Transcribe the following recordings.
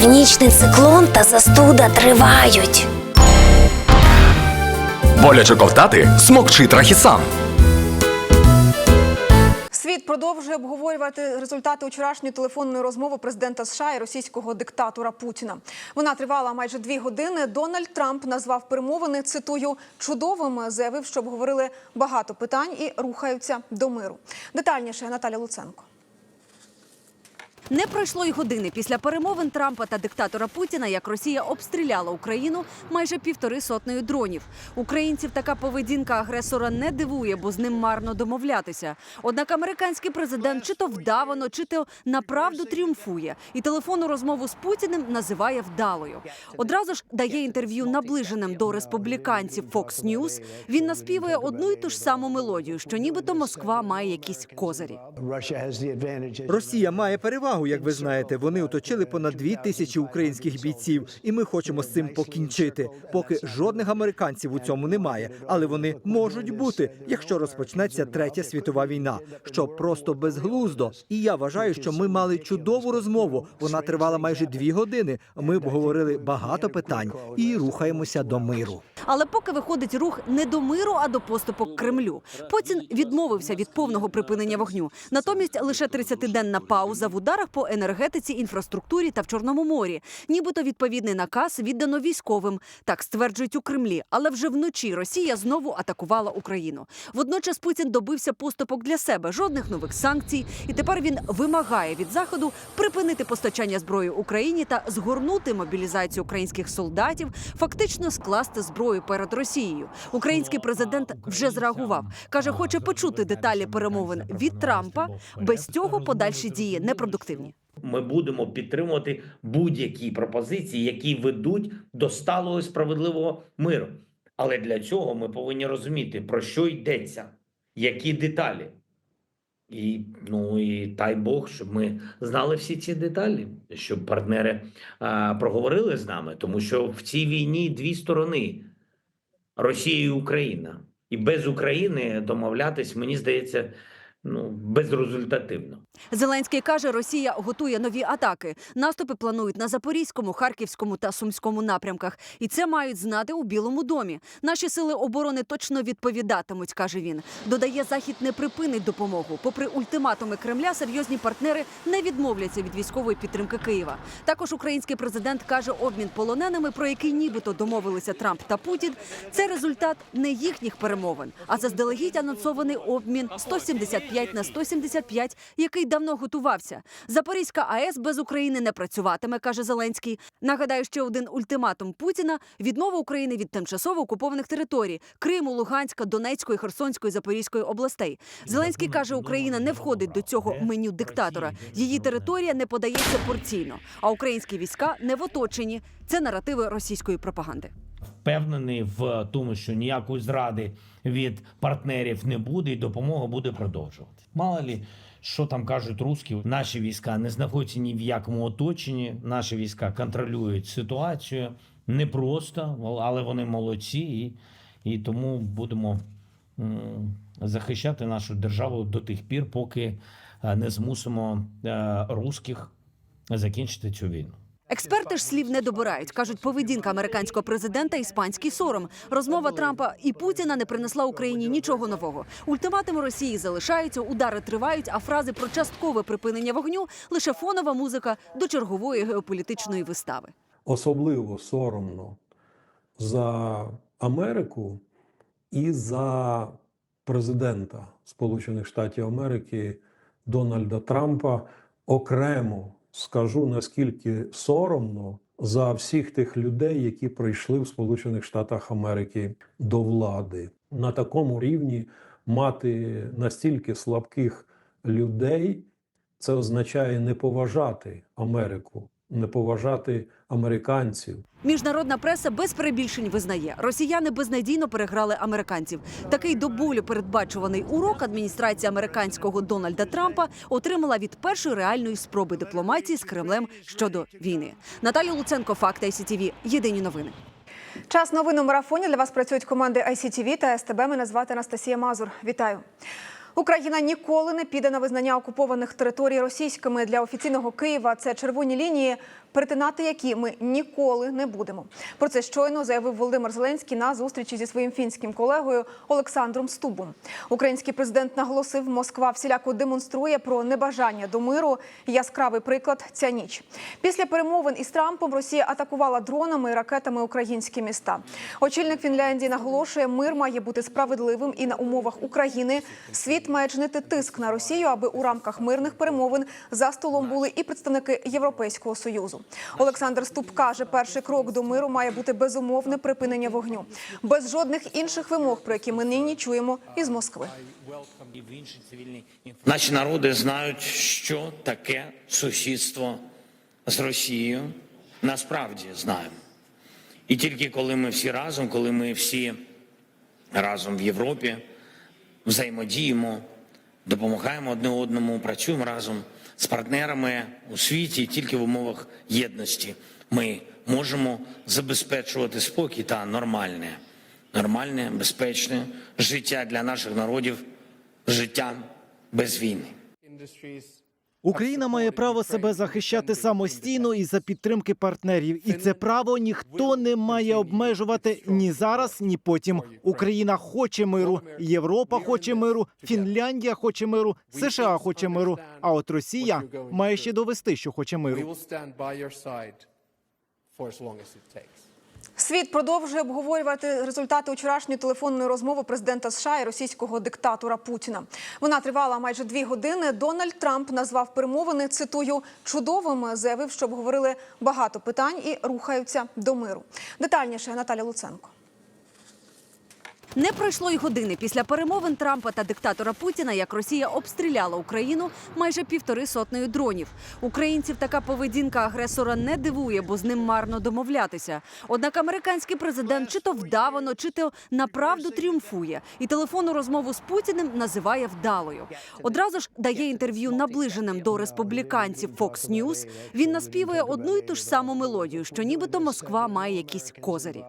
Північний циклон та застуда тривають. Боляче ковтати смокчи трахісан. Світ продовжує обговорювати результати вчорашньої телефонної розмови президента США і російського диктатора Путіна. Вона тривала майже дві години. Дональд Трамп назвав перемовини цитую чудовими. Заявив, що обговорили багато питань і рухаються до миру. Детальніше Наталя Луценко. Не пройшло й години після перемовин Трампа та диктатора Путіна, як Росія обстріляла Україну майже півтори сотнею дронів. Українців така поведінка агресора не дивує, бо з ним марно домовлятися. Однак американський президент чи то вдавано, чи то направду тріумфує, і телефонну розмову з Путіним називає вдалою. Одразу ж дає інтерв'ю наближеним до республіканців Fox News. Він наспівує одну й ту ж саму мелодію, що нібито Москва має якісь козирі. Росія має перевагу, як ви знаєте. Вони оточили понад дві тисячі українських бійців, і ми хочемо з цим покінчити. Поки жодних американців у цьому немає, але вони можуть бути, якщо розпочнеться третя світова війна, що просто безглуздо. І я вважаю, що ми мали чудову розмову. Вона тривала майже дві години. Ми обговорили багато питань і рухаємося до миру. Але поки виходить рух не до миру, а до поступок Кремлю. Путін відмовився від повного припинення вогню. Натомість лише 30-денна пауза в ударах по енергетиці, інфраструктурі та в Чорному морі. Нібито відповідний наказ віддано військовим. Так стверджують у Кремлі. Але вже вночі Росія знову атакувала Україну. Водночас Путін добився поступок для себе, жодних нових санкцій. І тепер він вимагає від заходу припинити постачання зброї Україні та згорнути мобілізацію українських солдатів, фактично скласти зброю перед Росією. Український президент вже зреагував. каже, хоче почути деталі перемовин від Трампа. Без цього подальші дії непродуктивні. Ми будемо підтримувати будь-які пропозиції, які ведуть до сталого і справедливого миру. Але для цього ми повинні розуміти, про що йдеться, які деталі. І ну і дай Бог, щоб ми знали всі ці деталі, щоб партнери а, проговорили з нами, тому що в цій війні дві сторони Росія і Україна. І без України домовлятись, мені здається, ну безрезультативно. Зеленський каже, Росія готує нові атаки. Наступи планують на Запорізькому, Харківському та Сумському напрямках. І це мають знати у Білому домі. Наші сили оборони точно відповідатимуть, каже він. Додає, захід не припинить допомогу. Попри ультиматуми Кремля, серйозні партнери не відмовляться від військової підтримки Києва. Також український президент каже, обмін полоненими, про який нібито домовилися Трамп та Путін, це результат не їхніх перемовин, а заздалегідь анонсований обмін 175 на 175, який давно готувався. Запорізька АЕС без України не працюватиме, каже Зеленський. Нагадаю, ще один ультиматум Путіна відмова України від тимчасово окупованих територій Криму, Луганська, Донецької, Херсонської, Запорізької областей. Зеленський каже, Україна не входить до цього меню диктатора. Її територія не подається порційно, а українські війська не в оточенні. Це наративи російської пропаганди. Впевнений в тому, що ніякої зради від партнерів не буде, і допомога буде продовжувати. Мало лі, що там кажуть русські, наші війська не знаходяться ні в якому оточенні. Наші війська контролюють ситуацію непросто, але вони молодці, і, і тому будемо захищати нашу державу до тих пір, поки е, не змусимо е, русських закінчити цю війну. Експерти ж слів не добирають. кажуть, поведінка американського президента іспанський сором. Розмова Трампа і Путіна не принесла Україні нічого нового. Ультиматуми Росії залишаються, удари тривають, а фрази про часткове припинення вогню лише фонова музика до чергової геополітичної вистави. особливо соромно за Америку і за президента Сполучених Штатів Америки Дональда Трампа. Окремо скажу наскільки соромно за всіх тих людей, які прийшли в Сполучених Штатах Америки до влади. На такому рівні мати настільки слабких людей, це означає не поважати Америку, не поважати американців. Міжнародна преса без перебільшень визнає, росіяни безнадійно переграли американців. Такий до болю передбачуваний урок адміністрація американського Дональда Трампа отримала від першої реальної спроби дипломатії з Кремлем щодо війни. Наталія Луценко, факти ICTV. Єдині новини. Час новин у марафоні для вас працюють команди ICTV та СТБ. Мене звати Анастасія Мазур. Вітаю. Україна ніколи не піде на визнання окупованих територій російськими для офіційного Києва. Це червоні лінії, перетинати які ми ніколи не будемо. Про це щойно заявив Володимир Зеленський на зустрічі зі своїм фінським колегою Олександром Стубом. Український президент наголосив, Москва всіляко демонструє про небажання до миру. Яскравий приклад ця ніч. Після перемовин із Трампом Росія атакувала дронами і ракетами українські міста. Очільник Фінляндії наголошує, мир має бути справедливим і на умовах України світ має чинити тиск на Росію, аби у рамках мирних перемовин за столом були і представники Європейського союзу. Олександр Ступ каже, перший крок до миру має бути безумовне припинення вогню, без жодних інших вимог, про які ми нині чуємо із Москви. Наші народи знають, що таке сусідство з Росією. Насправді знаємо. І тільки коли ми всі разом, коли ми всі разом в Європі взаємодіємо, допомагаємо одне одному, працюємо разом з партнерами у світі, тільки в умовах єдності ми можемо забезпечувати спокій та нормальне, нормальне, безпечне життя для наших народів, життя без війни. Україна має право себе захищати самостійно і за підтримки партнерів, і це право ніхто не має обмежувати ні зараз, ні потім. Україна хоче миру, Європа хоче миру, Фінляндія хоче миру, США хоче миру. А от Росія має ще довести, що хоче миру. Світ продовжує обговорювати результати вчорашньої телефонної розмови президента США і російського диктатора Путіна. Вона тривала майже дві години. Дональд Трамп назвав перемовини цитую чудовими. Заявив, що обговорили багато питань і рухаються до миру. Детальніше Наталя Луценко. Не пройшло й години після перемовин Трампа та диктатора Путіна, як Росія обстріляла Україну майже півтори сотнею дронів. Українців така поведінка агресора не дивує, бо з ним марно домовлятися. Однак американський президент чи то вдавано, чи то направду тріумфує, і телефонну розмову з Путіним називає вдалою. Одразу ж дає інтерв'ю наближеним до республіканців Fox News. Він наспівує одну й ту ж саму мелодію, що нібито Москва має якісь козирі.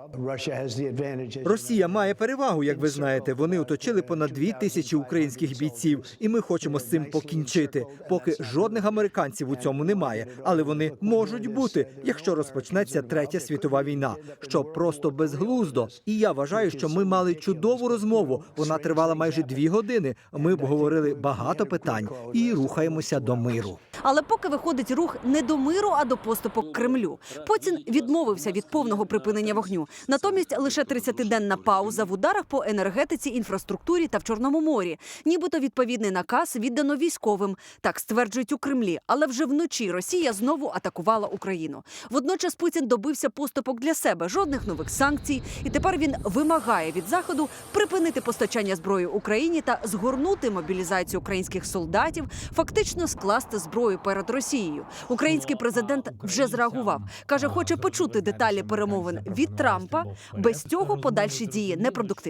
Росія має перевагу, як ви знаєте. Вони оточили понад дві тисячі українських бійців, і ми хочемо з цим покінчити. Поки жодних американців у цьому немає, але вони можуть бути, якщо розпочнеться третя світова війна, що просто безглуздо. І я вважаю, що ми мали чудову розмову. Вона тривала майже дві години. Ми обговорили багато питань і рухаємося до миру. Але поки виходить рух не до миру, а до поступок Кремлю. Путін відмовився від повного припинення вогню. Натомість лише 30-денна пауза в ударах по енергетиці, інфраструктурі та в Чорному морі. Нібито відповідний наказ віддано військовим. Так стверджують у Кремлі. Але вже вночі Росія знову атакувала Україну. Водночас Путін добився поступок для себе, жодних нових санкцій. І тепер він вимагає від заходу припинити постачання зброї Україні та згорнути мобілізацію українських солдатів, фактично скласти зброю перед Росією. Український президент вже зреагував. каже, хоче почути деталі перемовин від Трампа. Без цього подальші дії непродуктивні.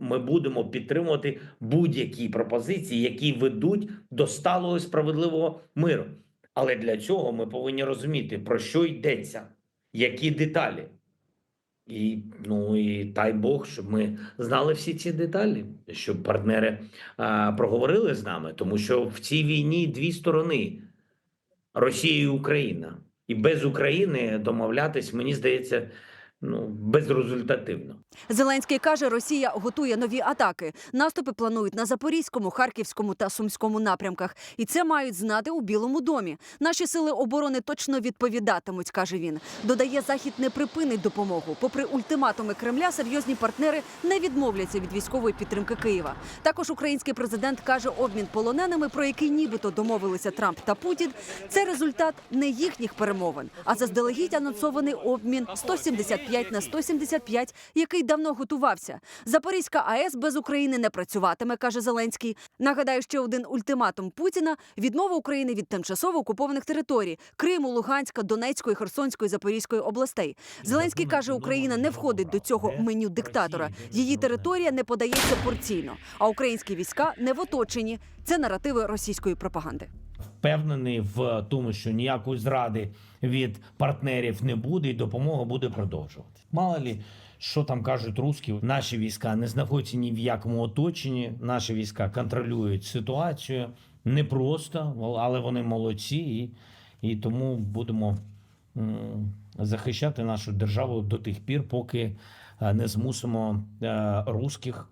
Ми будемо підтримувати будь-які пропозиції, які ведуть до сталого і справедливого миру. Але для цього ми повинні розуміти, про що йдеться, які деталі. І ну і дай Бог, щоб ми знали всі ці деталі, щоб партнери а, проговорили з нами, тому що в цій війні дві сторони Росія і Україна. І без України домовлятись, мені здається, ну безрезультативно. Зеленський каже, Росія готує нові атаки. Наступи планують на Запорізькому, Харківському та Сумському напрямках. І це мають знати у Білому домі. Наші сили оборони точно відповідатимуть, каже він. Додає, захід не припинить допомогу. Попри ультиматуми Кремля, серйозні партнери не відмовляться від військової підтримки Києва. Також український президент каже, обмін полоненими, про який нібито домовилися Трамп та Путін, це результат не їхніх перемовин, а заздалегідь анонсований обмін 175 на 175, який давно готувався. Запорізька АЕС без України не працюватиме, каже Зеленський. Нагадаю, ще один ультиматум Путіна відмова України від тимчасово окупованих територій Криму, Луганська, Донецької, Херсонської, Запорізької областей. Зеленський каже, Україна не входить до цього меню диктатора. Її територія не подається порційно, а українські війська не в оточенні. Це наративи російської пропаганди. Впевнений в тому, що ніякої зради від партнерів не буде, і допомога буде продовжувати. Мало лі, що там кажуть русські, наші війська не знаходяться ні в якому оточенні. Наші війська контролюють ситуацію непросто, але вони молодці, і, і тому будемо захищати нашу державу до тих пір, поки е, не змусимо е, русських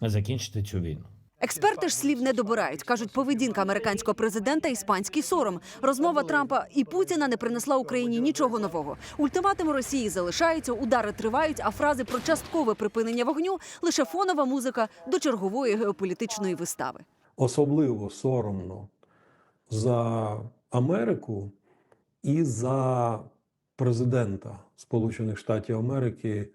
закінчити цю війну. Експерти ж слів не добирають. кажуть, поведінка американського президента іспанський сором. Розмова Трампа і Путіна не принесла Україні нічого нового. Ультиматуми Росії залишаються, удари тривають, а фрази про часткове припинення вогню лише фонова музика до чергової геополітичної вистави. Особливо соромно за Америку і за президента Сполучених Штатів Америки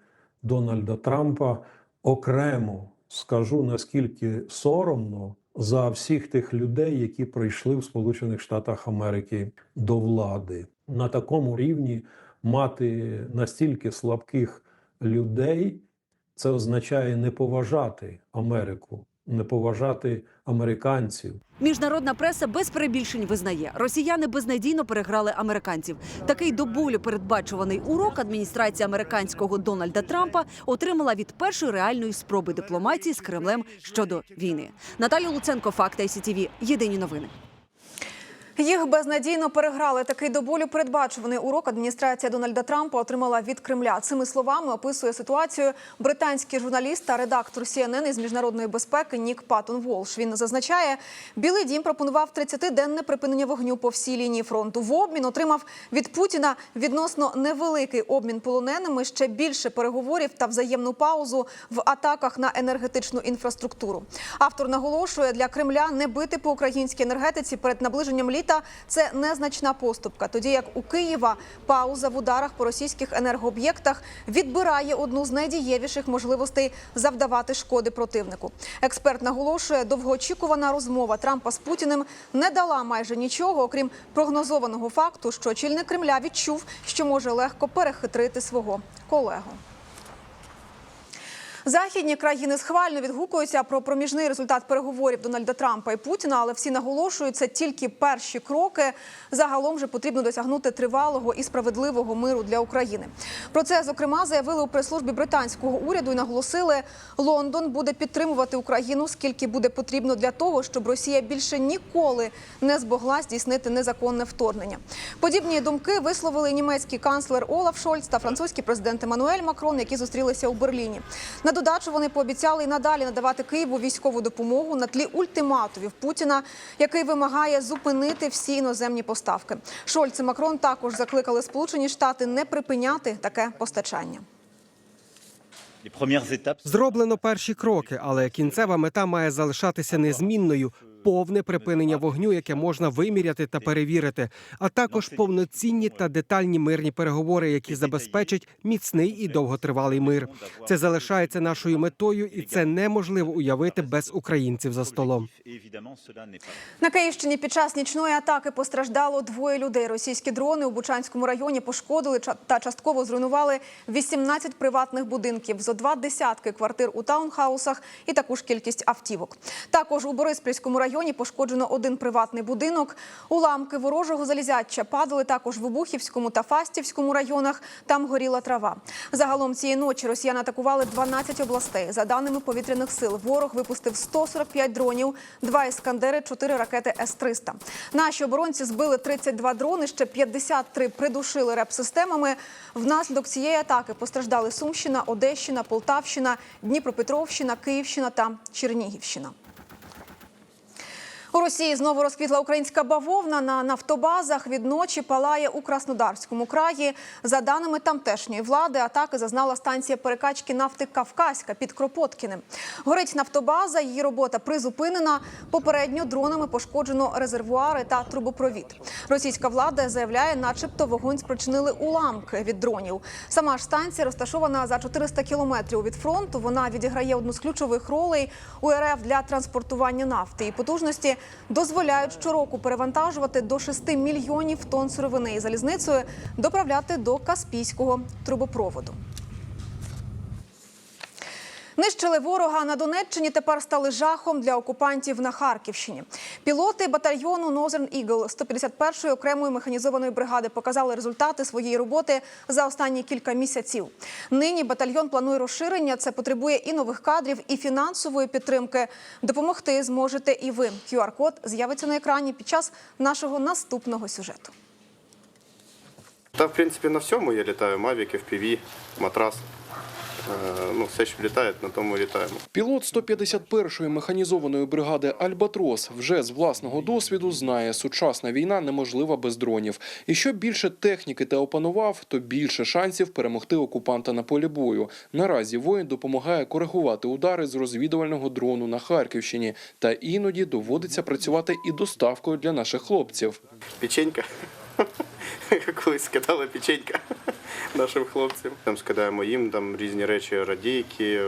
Дональда Трампа окремо скажу наскільки соромно за всіх тих людей, які прийшли в Сполучених Штатах Америки до влади. На такому рівні мати настільки слабких людей, це означає не поважати Америку, не поважати американців. Міжнародна преса без перебільшень визнає, росіяни безнадійно переграли американців. Такий до болю передбачуваний урок адміністрація американського Дональда Трампа отримала від першої реальної спроби дипломатії з Кремлем щодо війни. Наталя Луценко, Факт ICTV. Єдині новини. Їх безнадійно переграли. Такий до болю передбачуваний урок адміністрація Дональда Трампа отримала від Кремля. Цими словами описує ситуацію британський журналіст та редактор CNN із міжнародної безпеки Нік Паттон Волш. Він зазначає, Білий Дім пропонував 30-денне припинення вогню по всій лінії фронту. В обмін отримав від Путіна відносно невеликий обмін полоненими, ще більше переговорів та взаємну паузу в атаках на енергетичну інфраструктуру. Автор наголошує, для Кремля не бити по українській енергетиці перед наближенням літа це незначна поступка. Тоді як у Києва пауза в ударах по російських енергооб'єктах відбирає одну з найдієвіших можливостей завдавати шкоди противнику. Експерт наголошує, довгоочікувана розмова Трампа з Путіним не дала майже нічого, окрім прогнозованого факту, що очільник Кремля відчув, що може легко перехитрити свого колегу. Західні країни схвально відгукуються про проміжний результат переговорів Дональда Трампа і Путіна, але всі наголошують, це тільки перші кроки. Загалом же потрібно досягнути тривалого і справедливого миру для України. Про це зокрема заявили у прес-службі британського уряду і наголосили, Лондон буде підтримувати Україну скільки буде потрібно для того, щоб Росія більше ніколи не змогла здійснити незаконне вторгнення. Подібні думки висловили німецький канцлер Олаф Шольц та французький президент Еммануель Макрон, які зустрілися у Берліні. Додачу вони пообіцяли і надалі надавати Києву військову допомогу на тлі ультиматумів Путіна, який вимагає зупинити всі іноземні поставки. Шольц і Макрон також закликали Сполучені Штати не припиняти таке постачання. Зроблено перші кроки, але кінцева мета має залишатися незмінною. Повне припинення вогню, яке можна виміряти та перевірити, а також повноцінні та детальні мирні переговори, які забезпечать міцний і довготривалий мир. Це залишається нашою метою, і це неможливо уявити без українців за столом. На Київщині під час нічної атаки постраждало двоє людей. Російські дрони у Бучанському районі пошкодили та частково зруйнували 18 приватних будинків, зо два десятки квартир у таунхаусах і таку ж кількість автівок. Також у Бориспільському районі пошкоджено один приватний будинок. Уламки ворожого залізяча падали також в Обухівському та Фастівському районах. Там горіла трава. Загалом цієї ночі росіяни атакували 12 областей. За даними повітряних сил, ворог випустив 145 дронів, два іскандери, 4 ракети С-300. Наші оборонці збили 32 дрони, ще 53 придушили реп-системами. Внаслідок цієї атаки постраждали Сумщина, Одещина, Полтавщина, Дніпропетровщина, Київщина та Чернігівщина. У Росії знову розквітла українська бавовна на нафтобазах. Від ночі палає у Краснодарському краї. За даними тамтешньої влади, атаки зазнала станція перекачки нафти Кавказька під Кропоткіним. Горить нафтобаза, її робота призупинена. Попередньо дронами пошкоджено резервуари та трубопровід. Російська влада заявляє, начебто вогонь спричинили уламки від дронів. Сама ж станція розташована за 400 кілометрів від фронту. Вона відіграє одну з ключових ролей у РФ для транспортування нафти. І потужності дозволяють щороку перевантажувати до 6 мільйонів тонн сировини і залізницею доправляти до Каспійського трубопроводу. Нищили ворога на Донеччині. Тепер стали жахом для окупантів на Харківщині. Пілоти батальйону Northern Eagle 151-ї окремої механізованої бригади показали результати своєї роботи за останні кілька місяців. Нині батальйон планує розширення. Це потребує і нових кадрів, і фінансової підтримки. Допомогти зможете і ви. QR-код з'явиться на екрані під час нашого наступного сюжету. Та, в принципі, на всьому я літаю. Мавіки, FPV, матрас. Е, Ну, все, що літає, на тому літаємо. Пілот 151-ї механізованої бригади Альбатрос вже з власного досвіду знає, сучасна війна неможлива без дронів. І що більше техніки ти опанував, то більше шансів перемогти окупанта на полі бою. Наразі воїн допомагає коригувати удари з розвідувального дрону на Харківщині, та іноді доводиться працювати і доставкою для наших хлопців. Печенька. Колись скидали печенька нашим хлопцям. Там скидаємо їм там різні речі, радійки,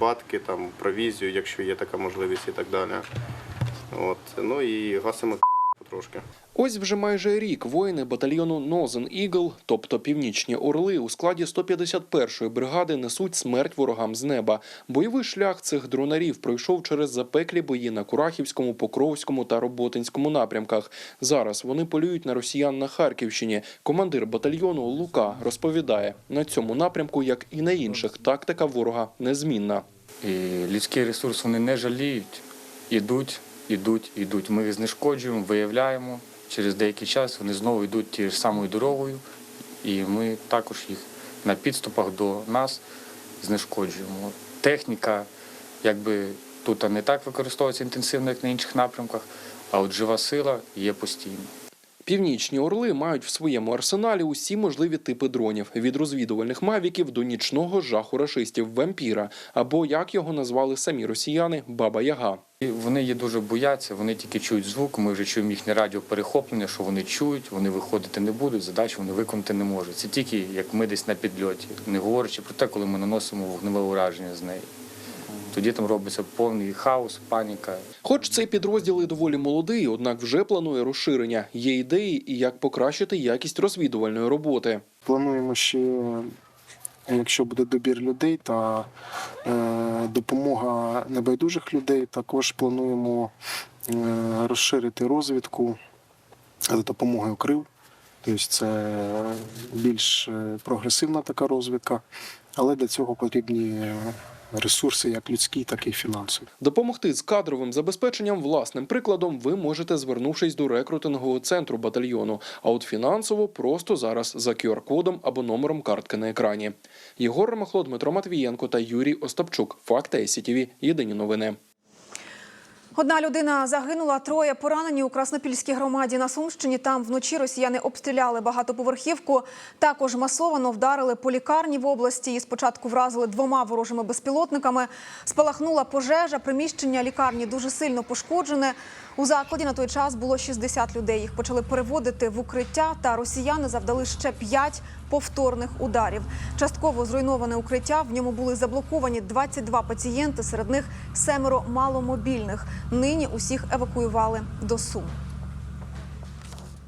батки, там, провізію, якщо є така можливість і так далі. От. Ну і гасимо потрошки. Ось вже майже рік воїни батальйону Northern Eagle, тобто Північні Орли, у складі 151-ї бригади несуть смерть ворогам з неба. Бойовий шлях цих дронарів пройшов через запеклі бої на Курахівському, Покровському та Роботинському напрямках. Зараз вони полюють на росіян на Харківщині. Командир батальйону Лука розповідає, на цьому напрямку, як і на інших, тактика ворога незмінна. І людський ресурс вони не жаліють, ідуть, ідуть, ідуть. Ми їх знешкоджуємо, виявляємо. Через деякий час вони знову йдуть тією ж самою дорогою, і ми також їх на підступах до нас знешкоджуємо. Техніка, якби тут не так використовується інтенсивно, як на інших напрямках, а от жива сила є постійно. Північні орли мають в своєму арсеналі усі можливі типи дронів від розвідувальних мавіків до нічного жаху рашистів вампіра, або як його назвали самі росіяни Баба Яга. Вони її дуже бояться, вони тільки чують звук. Ми вже чуємо їхнє радіоперехоплення, що вони чують, вони виходити не будуть, задачу вони виконати не можуть. Це тільки як ми десь на підльоті, не говорячи про те, коли ми наносимо вогневе ураження з неї. Тоді там робиться повний хаос, паніка. Хоч цей підрозділ і доволі молодий, однак вже планує розширення. Є ідеї, і як покращити якість розвідувальної роботи. Плануємо ще, якщо буде добір людей та е, допомога небайдужих людей, також плануємо е, розширити розвідку за допомогою крил. Тобто це більш е, прогресивна така розвідка, але для цього потрібні ресурси як людські, так і фінансові. Допомогти з кадровим забезпеченням власним прикладом ви можете, звернувшись до рекрутингового центру батальйону. А от фінансово просто зараз за QR-кодом або номером картки на екрані. Єгор Ромахло, Дмитро Матвієнко та Юрій Остапчук. Факти СІТІВІ. Єдині новини. Одна людина загинула, троє поранені у Краснопільській громаді на Сумщині. Там вночі росіяни обстріляли багатоповерхівку. Також масовано вдарили по лікарні в області. І спочатку вразили двома ворожими безпілотниками. Спалахнула пожежа. Приміщення лікарні дуже сильно пошкоджене. У закладі на той час було 60 людей. Їх почали переводити в укриття. Та росіяни завдали ще 5 повторних ударів. Частково зруйноване укриття. В ньому були заблоковані 22 пацієнти. Серед них семеро маломобільних. Нині усіх евакуювали до Сум.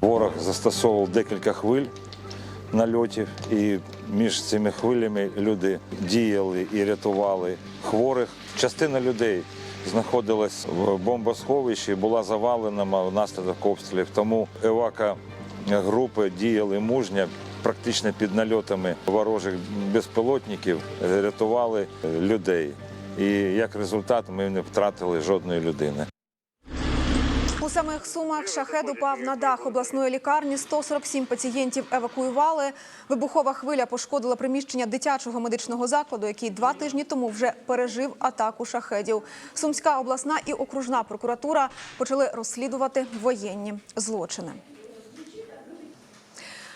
Ворог застосовував декілька хвиль нальотів, і між цими хвилями люди діяли і рятували хворих. Частина людей знаходилась в бомбосховищі, була завалена внаслідок обстрілів. Тому евака групи діяли мужньо. Практично під нальотами ворожих безпілотників рятували людей. І як результат ми не втратили жодної людини. У самих Сумах шахед упав на дах обласної лікарні. 147 пацієнтів евакуювали. Вибухова хвиля пошкодила приміщення дитячого медичного закладу, який два тижні тому вже пережив атаку шахедів. Сумська обласна і окружна прокуратура почали розслідувати воєнні злочини.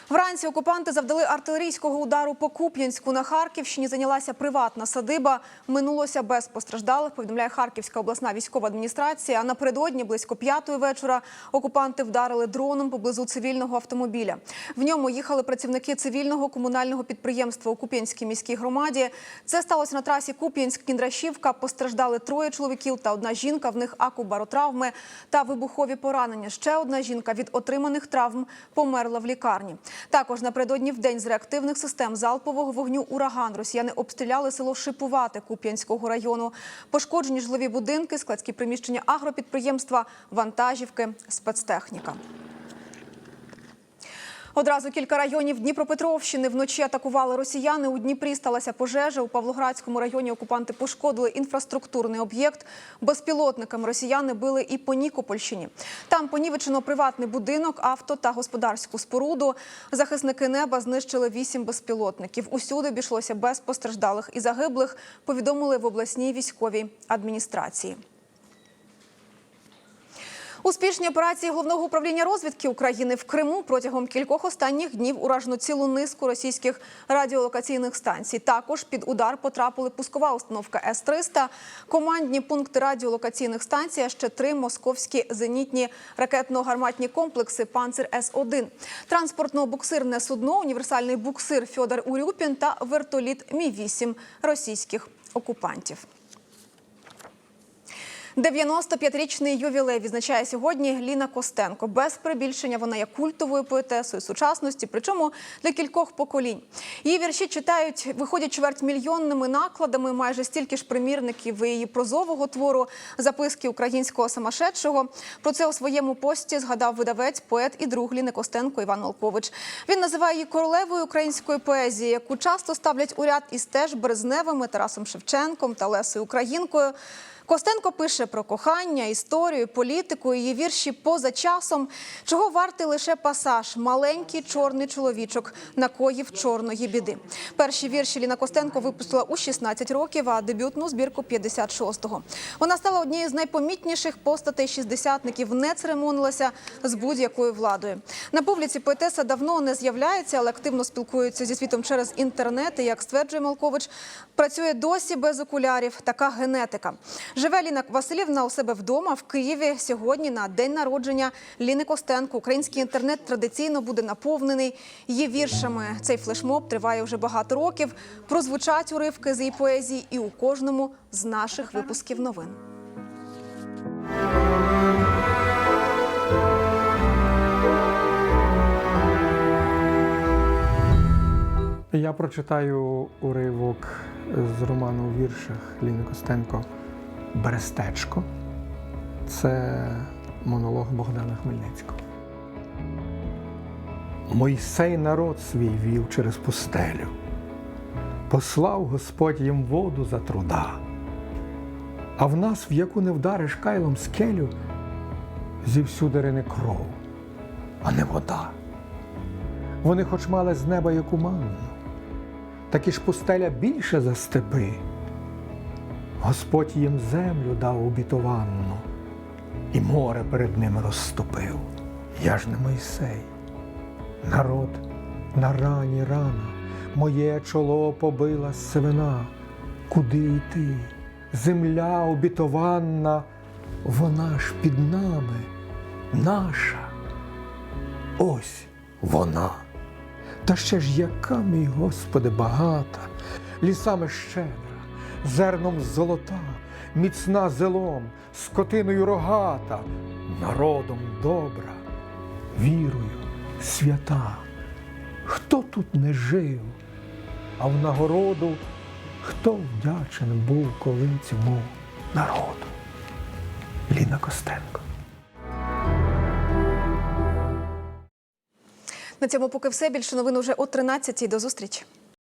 Вранці окупанти завдали артилерійського удару по Куп'янську. На Харківщині зайнялася приватна садиба. Минулося без постраждалих, повідомляє Харківська обласна військова адміністрація. А напередодні близько п'ятої вечора окупанти вдарили дроном поблизу цивільного автомобіля. В ньому їхали працівники цивільного комунального підприємства у Куп'янській міській громаді. Це сталося на трасі Куп'янськ-Кіндрашівка. Постраждали троє чоловіків та одна жінка. В них акубаротравми та вибухові поранення. Ще одна жінка від отриманих травм померла в лікарні. Також напередодні в день з реактивних систем залпового вогню ураган росіяни обстріляли село Шипувати Куп'янського району. Пошкоджені житлові будинки, складські приміщення агропідприємства, вантажівки, спецтехніка. Одразу кілька районів Дніпропетровщини вночі атакували росіяни. У Дніпрі сталася пожежа. У Павлоградському районі окупанти пошкодили інфраструктурний об'єкт. Безпілотниками росіяни били і по Нікопольщині. Там понівечено приватний будинок, авто та господарську споруду. Захисники неба знищили вісім безпілотників. Усюди обійшлося без постраждалих і загиблих. Повідомили в обласній військовій адміністрації. Успішні операції головного управління розвідки України в Криму протягом кількох останніх днів уражено цілу низку російських радіолокаційних станцій. Також під удар потрапили пускова установка С-300, командні пункти радіолокаційних станцій, а ще три московські зенітні ракетно-гарматні комплекси Панцир С-1, транспортно-буксирне судно, універсальний буксир Фьодор Урюпін та вертоліт Мі-8 російських окупантів. 95-річний ювілей відзначає сьогодні Ліна Костенко. Без прибільшення вона є культовою поетесою сучасності, причому для кількох поколінь. Її вірші читають, виходять чвертьмільйонними накладами, майже стільки ж примірників її прозового твору записки українського самошедшого. Про це у своєму пості згадав видавець, поет і друг Ліни Костенко Іван Малкович. Він називає її королевою української поезії, яку часто ставлять у ряд із теж Березневими, Тарасом Шевченком та Лесою Українкою. Костенко пише про кохання, історію, політику, її вірші поза часом. Чого вартий лише пасаж Маленький чорний чоловічок накоїв чорної біди. Перші вірші Ліна Костенко випустила у 16 років, а дебютну збірку 56-го. Вона стала однією з найпомітніших постатей шістдесятників, не церемонилася з будь-якою владою. На публіці поетеса давно не з'являється, але активно спілкується зі світом через інтернет. І, як стверджує Малкович, працює досі без окулярів. Така генетика. Живе Ліна Васильівна у себе вдома в Києві. Сьогодні на день народження Ліни Костенко. Український інтернет традиційно буде наповнений її віршами. Цей флешмоб триває вже багато років. Прозвучать уривки з її поезії і у кожному з наших випусків новин. Я прочитаю уривок з роману у віршах Ліни Костенко Берестечко. Це монолог Богдана Хмельницького. Мойсей народ свій вів через пустелю. Послав Господь їм воду за труда. А в нас, в яку не вдариш кайлом скелю, зівсюди рине кров, а не вода. Вони хоч мали з неба яку манну, таки ж пустеля більше за степи. Господь їм землю дав обітованну, і море перед ними розступив. Я ж не Мойсей, народ на рані рана, моє чоло побила сивина. Куди йти? Земля обітованна, вона ж під нами, наша. Ось вона. Та ще ж яка, мій Господи, багата, лісами щедра, зерном золота, міцна зелом, скотиною рогата, народом добра, вірою свята. Хто тут не жив, а в нагороду хто вдячен був коли цьому народу? Ліна Костенко. На цьому поки все. Більше новин уже о 13-й. До зустрічі.